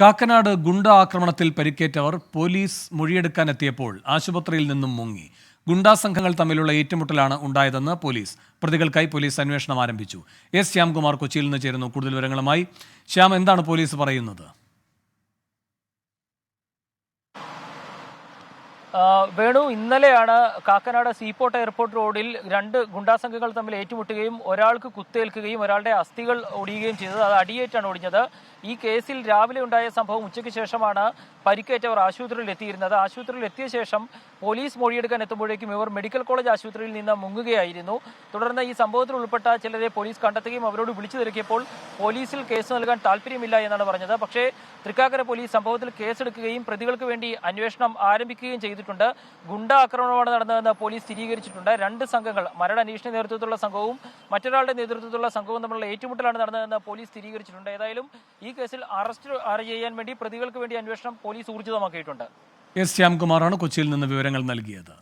കാക്കനാട് ഗുണ്ട ആക്രമണത്തിൽ പരിക്കേറ്റവർ പോലീസ് മൊഴിയെടുക്കാനെത്തിയപ്പോൾ ആശുപത്രിയിൽ നിന്നും മുങ്ങി. ഗുണ്ടാ സംഘങ്ങൾ തമ്മിലുള്ള ഏറ്റുമുട്ടലാണ് ഉണ്ടായതെന്ന് പോലീസ് പ്രതികൾക്കായി പോലീസ് അന്വേഷണം ആരംഭിച്ചു. എസ് ശ്യാംകുമാർ കൊച്ചിയിൽ നിന്ന് ചേരുന്നു കൂടുതൽ വിവരങ്ങളുമായി. ശ്യാം എന്താണ് പോലീസ് പറയുന്നത്? വേണു ഇന്നലെയാണ് കാക്കനാട് സീപോർട്ട് എയർപോർട്ട് റോഡിൽ രണ്ട് ഗുണ്ടാസംഘങ്ങൾ തമ്മിൽ ഏറ്റുമുട്ടുകയും ഒരാൾക്ക് കുത്തേൽക്കുകയും ഒരാളുടെ അസ്ഥികൾ ഒടിയുകയും ചെയ്തത്. അത് അടിയേറ്റാണ് ഒടിഞ്ഞത്. ഈ കേസിൽ രാവിലെ ഉണ്ടായ സംഭവം ഉച്ചയ്ക്ക് ശേഷമാണ് പരിക്കേറ്റവർ ആശുപത്രിയിൽ എത്തിയിരുന്നത് ആശുപത്രിയിൽ എത്തിയ ശേഷം പോലീസ് മൊഴിയെടുക്കാൻ എത്തുമ്പോഴേക്കും ഇവർ മെഡിക്കൽ കോളേജ് ആശുപത്രിയിൽ നിന്ന് മുങ്ങുകയായിരുന്നു. തുടർന്ന് ഈ സംഭവത്തിൽ ഉൾപ്പെട്ട ചിലരെ പോലീസ് കണ്ടെത്തുകയും അവരോട് വിളിച്ചു തിരക്കിയപ്പോൾ പോലീസിൽ കേസ് നൽകാൻ താല്പര്യമില്ല എന്നാണ് പറഞ്ഞത്. പക്ഷേ തൃക്കാക്കര പോലീസ് സംഭവത്തിൽ കേസെടുക്കുകയും പ്രതികൾക്ക് വേണ്ടി അന്വേഷണം ആരംഭിക്കുകയും ചെയ്തിട്ടുണ്ട്. ഗുണ്ട ആക്രമണമാണ് നടന്നതെന്ന് പോലീസ് സ്ഥിരീകരിച്ചിട്ടുണ്ട്. രണ്ട് സംഘങ്ങൾ മരട് അന്വേഷണ നേതൃത്വത്തിലുള്ള സംഘവും മറ്റൊരാളുടെ നേതൃത്വത്തിലുള്ള സംഘവും തമ്മിലുള്ള ഏറ്റുമുട്ടലാണ് നടന്നതെന്ന് പോലീസ് സ്ഥിരീകരിച്ചിട്ടുണ്ട്. ഏതായാലും ഈ കേസിൽ അറസ്റ്റ് ചെയ്യാൻ വേണ്ടി പ്രതികൾക്ക് വേണ്ടി അന്വേഷണം പോലീസ് ഊർജിതമാക്കിയിട്ടുണ്ട് എസ് ശ്യാംകുമാറാണ് കൊച്ചിയിൽ നിന്ന് വിവരങ്ങൾ നൽകിയത്.